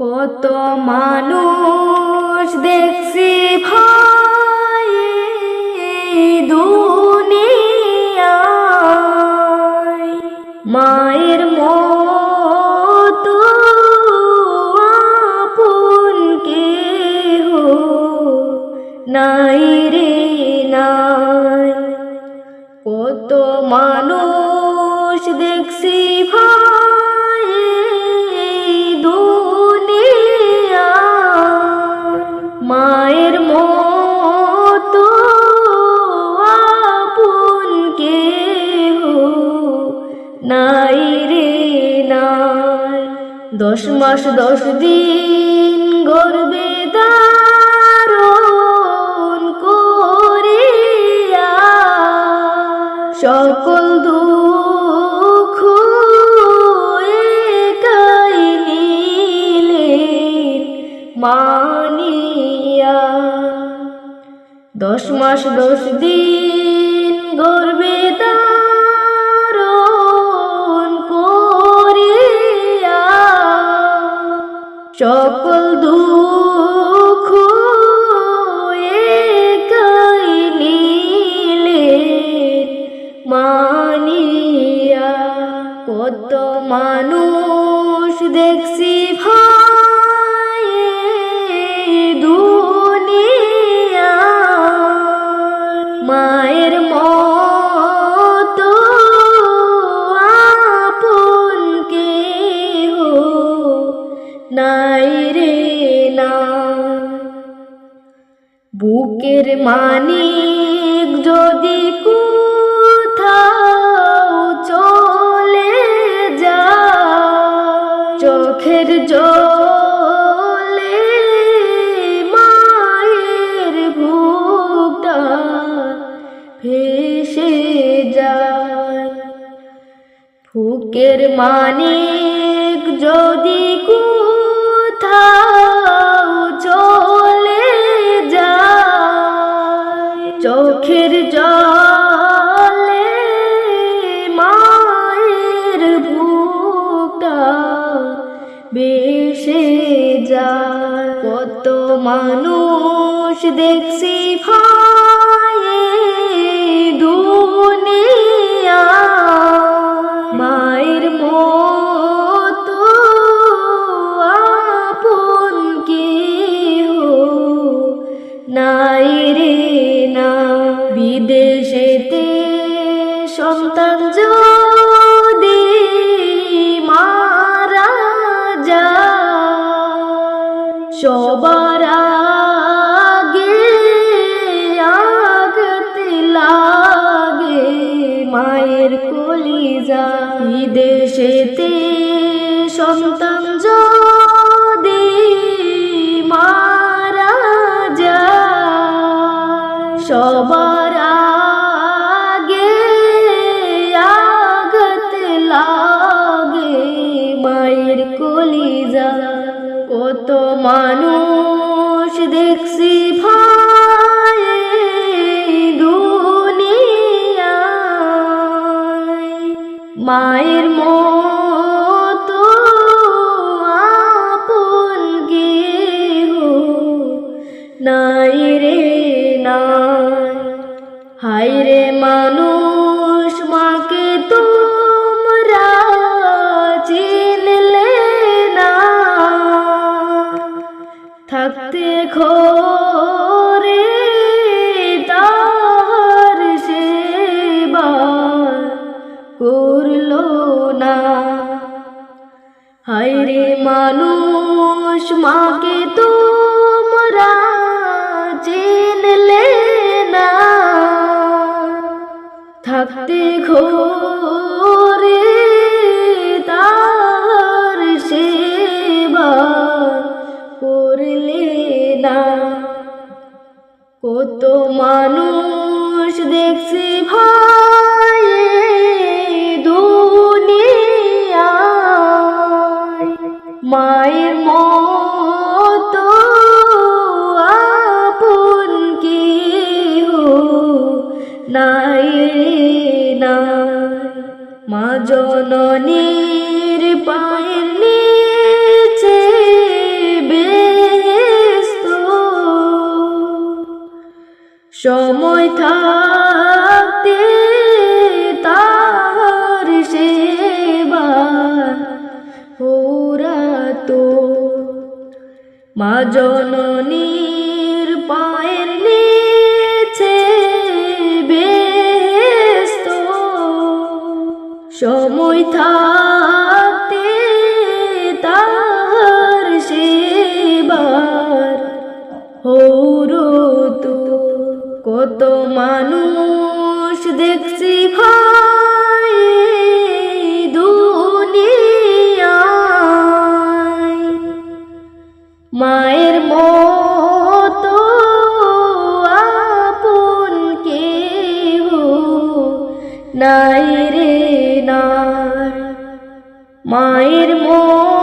কত মানুষ দেখছি ভাই দুনিয়ায়। মায়ের মতো আপন কেহ নাই রে নাই। কত মানুষ দেখছি ভাই দশ মাস দশ দিন গর্বে দারণ করিয়া সকল দুঃখ একাই নিলেন মানিয়া। দশ মাস দশ দিন গর্বে সকল দুঃখ একাই নিলে মানিয়া কত মানুষ নাই রে না। বুকের মানিক যদি কোথাও চলে যায়, চোখের জলে মায়ের ভেসে যায়। ফুকের মানিক যদি কোথাও বেসে যায়। কত মানুষ দেখছি ভাই মায়ের নাই রে না। বিদেশেতে সন্তান যদি সবার আগে আগতে লাগে মায়ের কলিজা বিদেশেতে কত মানুষ দেখছি ভাই দুনিয়ায়। মায়ের মতো আপন গেহ নাই রে নাই। হায় রে মানুষ থাকতে ঘরে তার করল না। হায় রে মানুষ মাকে তোমরা চিনলে না। থাকতে ঘরে দেখছি ভাই সময় থাকতে তার সেবা ওরা তো মা জননীর পায়ের নিচে বেস্ত সময় থাকতে তার সেবার তো কত মানুষ দেখছি ভাই দুনিয়ায়। মায়ের মতো আপন কেহ নাই রে নাই মায়ের মতো